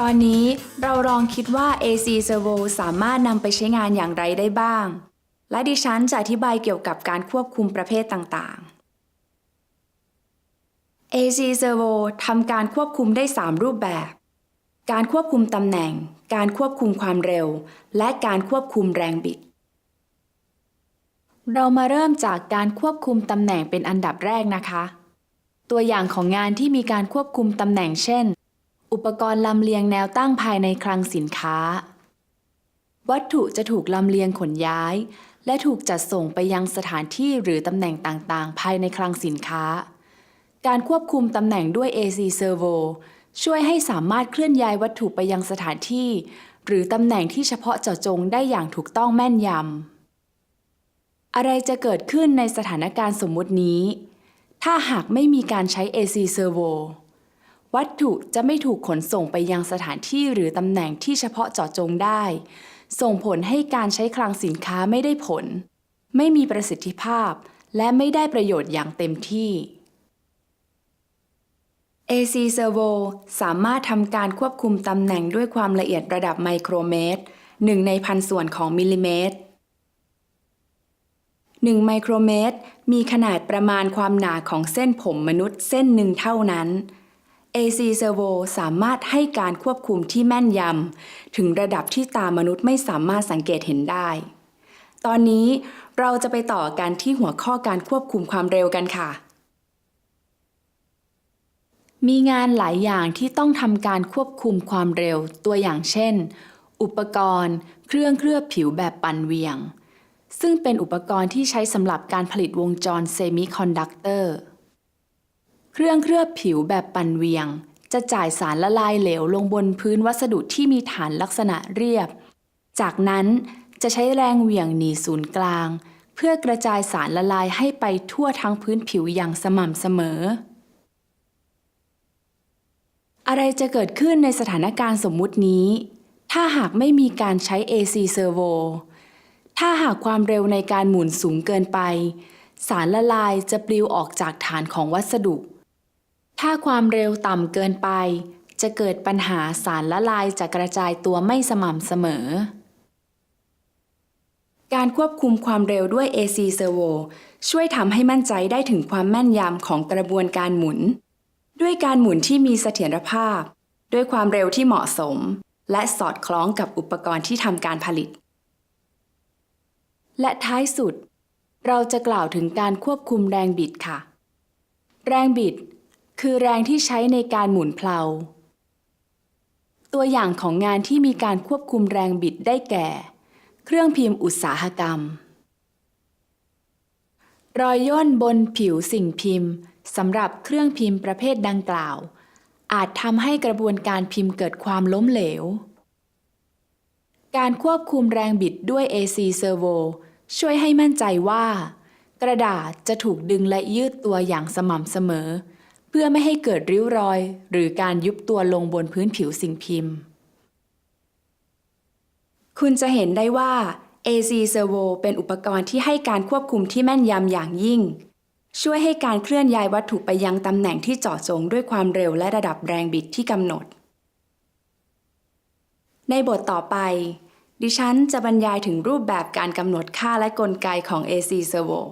ตอนนี้เราลองคิดว่า AC Servo สามารถนำไปใช้งานอย่างไรได้บ้าง และดิฉันจะอธิบายเกี่ยวกับการควบคุมประเภทต่างๆ AC Servo ทำการควบคุมได้ 3 รูปแบบ การควบคุมตำแหน่ง การควบคุมความเร็ว และการควบคุมแรงบิด เรามาเริ่มจากการควบคุมตำแหน่งเป็นอันดับแรกนะคะ ตัวอย่างของงานที่มีการควบคุมตำแหน่งเช่น อุปกรณ์ลำเลียงแนวตั้งภายในคลังสินค้า วัตถุจะถูกลำเลียงขนย้าย และถูกจัดส่งไปยังสถานที่หรือตำแหน่งต่างๆ ภายในคลังสินค้า การควบคุมตำแหน่งด้วย AC Servo ช่วยให้สามารถเคลื่อนย้ายวัตถุไปยังสถานที่ หรือตำแหน่งที่เฉพาะเจาะจงได้อย่างถูกต้องแม่นยำ อะไรจะเกิดขึ้นในสถานการณ์สมมุตินี้ ถ้าหากไม่มีการใช้ AC Servo วัตถุจะไม่ถูกขนส่งไปยังสถานที่หรือตำแหน่งที่เฉพาะเจาะจงได้ ส่งผลให้การใช้คลังสินค้าไม่ได้ผล ไม่มีประสิทธิภาพ และไม่ได้ประโยชน์อย่างเต็มที่ AC Servo สามารถทำการควบคุมตำแหน่งด้วยความละเอียดระดับไมโครเมตรหนึ่งในพันส่วนของมิลลิเมตร1ไมโครเมตร มีขนาดประมาณความหนาของเส้นผมมนุษย์เส้นหนึ่งเท่านั้น AC Servo สามารถให้การควบคุมที่แม่นยำ ถึงระดับที่ตามนุษย์ไม่สามารถสังเกตเห็นได้ ตอนนี้เราจะไปต่อกันที่หัวข้อการควบคุมความเร็วกันค่ะ มีงานหลายอย่างที่ต้องทำการควบคุมความเร็ว ตัวอย่างเช่น อุปกรณ์ เครื่องเคลือบผิวแบบปั่นเวียง ซึ่งเป็นอุปกรณ์ที่ใช้สำหรับการผลิตวงจรเซมิคอนดักเตอร์ เครื่องเคลือบผิวแบบปั่นเวียง จะจ่ายสารละลายเหลวลงบนพื้นวัสดุที่มีฐานลักษณะเรียบ จากนั้นจะใช้แรงเหวี่ยงหนีศูนย์กลาง เพื่อกระจายสารละลายให้ไปทั่วทั้งพื้นผิวอย่างสม่ำเสมอ อะไรจะเกิดขึ้นในสถานการณ์สมมุตินี้ ถ้าหากไม่มีการใช้ AC Servo ถ้าหากความเร็วในการหมุนสูงเกินไป สารละลายจะปลิวออกจากฐานของวัสดุ ถ้าความเร็วต่ำเกินไป จะเกิดปัญหาสารละลายจะกระจายตัวไม่สม่ำเสมอ การควบคุมความเร็วด้วย AC Servo ช่วยทำให้มั่นใจได้ถึงความแม่นยำของกระบวนการหมุน ด้วยการหมุนที่มีเสถียรภาพ ด้วยความเร็วที่เหมาะสม และสอดคล้องกับอุปกรณ์ที่ทำการผลิต และท้ายสุด เราจะกล่าวถึงการควบคุมแรงบิดค่ะ แรงบิด คือแรงที่ใช้ในการหมุนเพลา ตัวอย่างของงานที่มีการควบคุมแรงบิดได้แก่ เครื่องพิมพ์อุตสาหกรรม รอยย่นบนผิวสิ่งพิมพ์สำหรับเครื่องพิมพ์ประเภทดังกล่าว อาจทำให้กระบวนการพิมพ์เกิดความล้มเหลว การควบคุมแรงบิดด้วย AC Servo ช่วยให้มั่นใจว่า กระดาษจะถูกดึงและยืดตัวอย่างสม่ำเสมอ เพื่อไม่ให้เกิดริ้วรอย หรือการยุบตัวลงบนพื้นผิวสิ่งพิมพ์ คุณจะเห็นได้ว่า AC Servo เป็นอุปกรณ์ที่ให้การควบคุมที่แม่นยำอย่างยิ่ง ช่วยให้การเคลื่อนย้ายวัตถุไปยังตำแหน่งที่เจาะจงด้วยความเร็วและระดับแรงบิดที่กำหนด ในบทต่อไป ดิฉันจะบรรยายถึงรูปแบบการกำหนดค่าและกลไกของ AC Servo